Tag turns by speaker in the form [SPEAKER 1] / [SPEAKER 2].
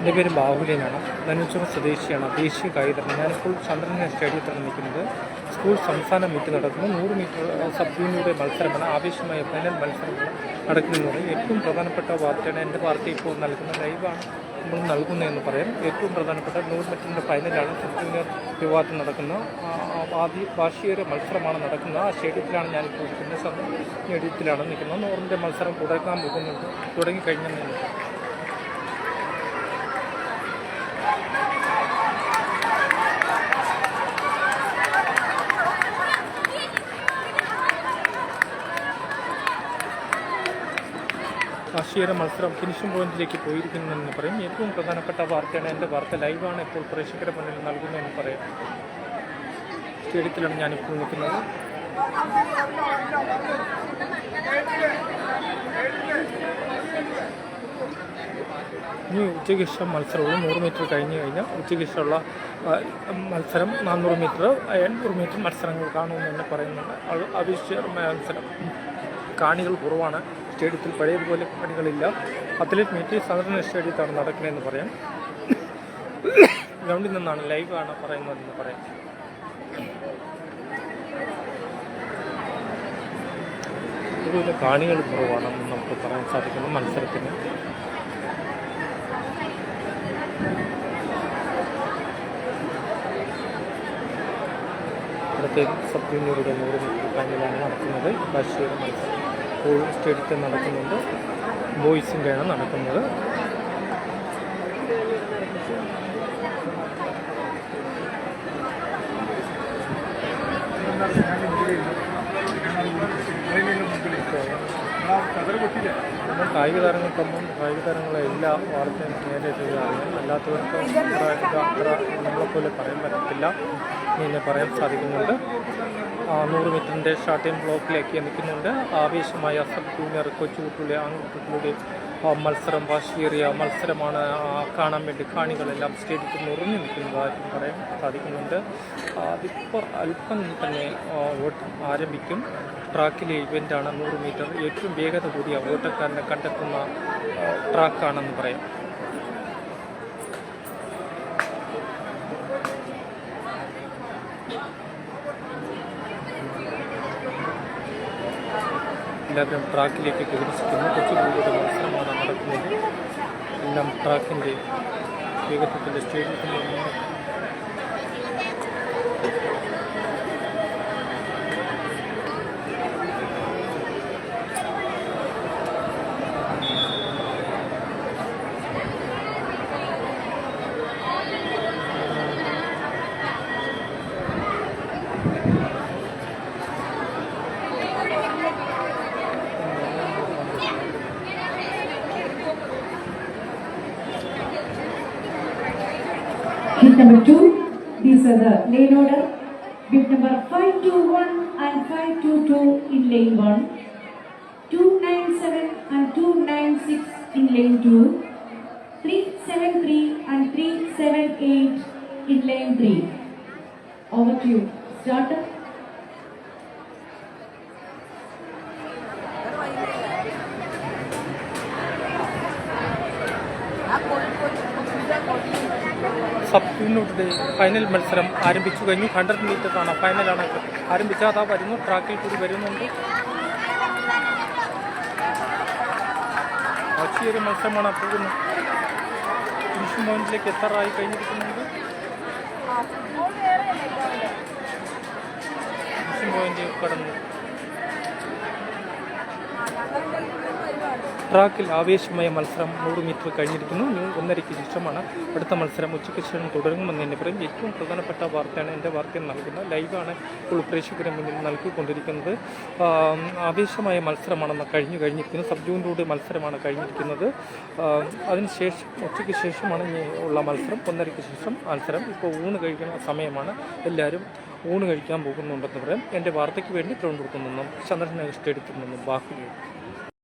[SPEAKER 1] എന്റെ പേര് ബാഹുലിനാണ് ധനുച്ചുറ സ്വദേശിയാണ്. ദേശീയ കായികതരം. ഞാനിപ്പോൾ ചന്ദ്രൻ സ്റ്റേഡിയത്തിലാണ് നിൽക്കുന്നത്. സ്കൂൾ സംസ്ഥാന മീറ്റ് നടക്കുന്നു. നൂറ് മീറ്റർ സബ് ജൂനിയറുടെ മത്സരമാണ്. ആവശ്യമായ ഫൈനൽ മത്സരമാണ് നടക്കുന്നത് ഏറ്റവും പ്രധാനപ്പെട്ട വാർത്തയാണ് എന്റെ പാർട്ടി ഇപ്പോൾ നൽകുന്ന ലൈവാണ് നമ്മൾ നൽകുന്നതെന്ന് പറയാം. ഏറ്റവും പ്രധാനപ്പെട്ട നൂറ് മീറ്ററിന്റെ ഫൈനലാണ് സബ് ജൂനിയർ വിവാദം നടക്കുന്ന. ആദ്യ വാർഷികര മത്സരമാണ് നടക്കുന്നത്. ആ സ്റ്റേഡിയത്തിലാണ് ഞാനിപ്പോൾ നിൽക്കുന്നത് ചന്ദ്രൻ സ്റ്റേഡിയത്തിലാണ് നിൽക്കുന്നത്. നൂറിന്റെ മത്സരം തുടങ്ങാൻ പോകുന്നുണ്ട്. തുടങ്ങിക്കഴിഞ്ഞെന്ന് കാർഷിക മത്സരം ഫിനിഷിംഗ് പോയിന്റിലേക്ക് പോയിരിക്കുന്നതെന്ന് പറയും. ഏറ്റവും പ്രധാനപ്പെട്ട വാർത്തയാണ് എന്റെ വാർത്ത ലൈവാണ് ഇപ്പോൾ പ്രേക്ഷകരുടെ മുന്നിൽ നൽകുന്നതെന്ന് പറയാം. സ്റ്റേഡിയത്തിലാണ് ഞാനിപ്പോൾ നിൽക്കുന്നത്. ഇനി ഉച്ചയ്ക്ക് ശേഷം മത്സരവും നൂറ് മീറ്റർ കഴിഞ്ഞ് കഴിഞ്ഞാൽ ഉച്ചയ്ക്ക് ശേഷമുള്ള മത്സരം നാനൂറ് മീറ്റർ എണ്ണൂറ് മീറ്റർ മത്സരങ്ങൾ കാണുമെന്ന് തന്നെ പറയുന്നുണ്ട് അത് മത്സരം കാണികൾ കുറവാണ്. സ്റ്റേഡിയത്തിൽ പഴയതുപോലെ പണികളില്ല. അത്ലറ്റ് മീറ്റ് സാധാരണ സ്റ്റേഡിയത്താണ് നടക്കുന്നതെന്ന് പറയാം. ഗ്രൗണ്ടിൽ നിന്നാണ് ലൈവ് ആണ് പറയുന്നതെന്ന് പറയാം. ഇതുപോലെ കാണികൾ കുറവാണെന്ന് നമുക്ക് പറയാൻ സാധിക്കുന്നു മത്സരത്തിന്. ഇവിടുത്തെ സബ് ജൂനിയറുടെ നൂറ് മീറ്റർ ഫൈനലാണ് നടക്കുന്നത്. ബഷീർ മത്സരം. ഇപ്പോൾ സ്റ്റേഡിയത്തിൽ നടക്കുന്നുണ്ട്. ബോയ്സിന്റെയാണ് നടക്കുന്നത്. നമ്മൾ കായിക താരങ്ങൾക്കൊന്നും കായിക താരങ്ങളെ എല്ലാ വാർത്തയും നേരെ ചെയ്യാറുണ്ട് അല്ലാത്തവർക്ക് അത്ര നമ്മളെപ്പോലെ പറയാൻ പറ്റത്തില്ല. ഇങ്ങനെ പറയാൻ സാധിക്കുന്നുണ്ട്. നൂറ് മീറ്ററിന്റെ സ്റ്റാർട്ടിംഗ് ബ്ലോക്കിലേക്ക് നിൽക്കുന്നുണ്ട് ആവേശമായ സബ് ജൂനിയർ കൊച്ചുകുട്ടികളുടെ ആൺകുട്ടികളുടെ മത്സരം വാശിയേറിയ മത്സരമാണ് കാണാൻ വേണ്ടി കാണികളെല്ലാം സ്റ്റേഡിയത്തിൽ നിറഞ്ഞു നിൽക്കുന്നതായിട്ടും പറയാൻ സാധിക്കുന്നുണ്ട്. അതിപ്പോൾ അല്പം തന്നെ ഓട്ടം ആരംഭിക്കും. ട്രാക്കിലെ ഇവന്റാണ് നൂറ് മീറ്റർ. ഏറ്റവും വേഗത കൂടിയ ഓട്ടക്കാരനെ കണ്ടെത്തുന്ന ട്രാക്കാണെന്ന് പറയാം. എല്ലാവരും ട്രാക്കിലേക്ക് വികസിക്കുന്നു കൊച്ചുകുട്ടികളുടെ മത്സരമാണ് നടക്കുന്നത്. എല്ലാം ട്രാക്കിന്റെ വേഗത്തിന്റെ സ്റ്റേഡിയത്തിൽ
[SPEAKER 2] Bit number two, these are the lane order. Bit number 521 and 522 in lane 1, 297 and 296 in lane 2, 373 and 378 in lane 3. Over to you. Starter.
[SPEAKER 1] Sub ജൂനിയറുടെ final മത്സരം ആരംഭിച്ചു കഴിഞ്ഞു. ഹൺഡ്രഡ് മീറ്ററാണ് ഫൈനലാണ് ആരംഭിച്ചാൽ അതാ വരുന്നു. ട്രാക്കിൽ കൂടി വരുന്നുണ്ട്. വലിയൊരു മത്സരമാണ് പോകുന്നത് ഫിനിഷിംഗ് പോയിന്റിലേക്ക് എത്താറായി കഴിഞ്ഞിരിക്കുന്നുണ്ട്. ഫിനിഷിംഗ് പോയിന്റ് കടന്നു. ട്രാക്കിൽ ആവേശമായ മത്സരം നൂറ് മീറ്റർ കഴിഞ്ഞിരിക്കുന്നു. ഒന്നരയ്ക്ക് ശേഷമാണ് അടുത്ത മത്സരം ഉച്ചയ്ക്ക് ശേഷം തുടരുമെന്ന് തന്നെ പറയും ഏറ്റവും പ്രധാനപ്പെട്ട വാർത്തയാണ് എന്റെ വാർത്തയിൽ നൽകുന്നത് ലൈവാണ് ഇപ്പോൾ പ്രേക്ഷകരെ മുന്നിൽ നൽകിക്കൊണ്ടിരിക്കുന്നത്. ആവേശമായ മത്സരമാണെന്ന് കഴിഞ്ഞു കഴിഞ്ഞിരിക്കുന്നത് സബ് ജൂണിലൂടെ മത്സരമാണ് കഴിഞ്ഞിരിക്കുന്നത്. അതിനുശേഷം ഉച്ചയ്ക്ക് ശേഷമാണ് ഉള്ള മത്സരം. ഒന്നരയ്ക്ക് ശേഷം മത്സരം. ഇപ്പോൾ ഊണ് കഴിക്കുന്ന സമയമാണ്. എല്ലാവരും ഊണ് കഴിക്കാൻ പോകുന്നുണ്ടെന്ന് പറയാം. എന്റെ വാർത്തയ്ക്ക് വേണ്ടി തിരുവനന്തപുരത്ത് നിന്നും ചന്ദ്രനഗർ സ്റ്റേഡിയത്തിൽ നിന്നും ബാക്കി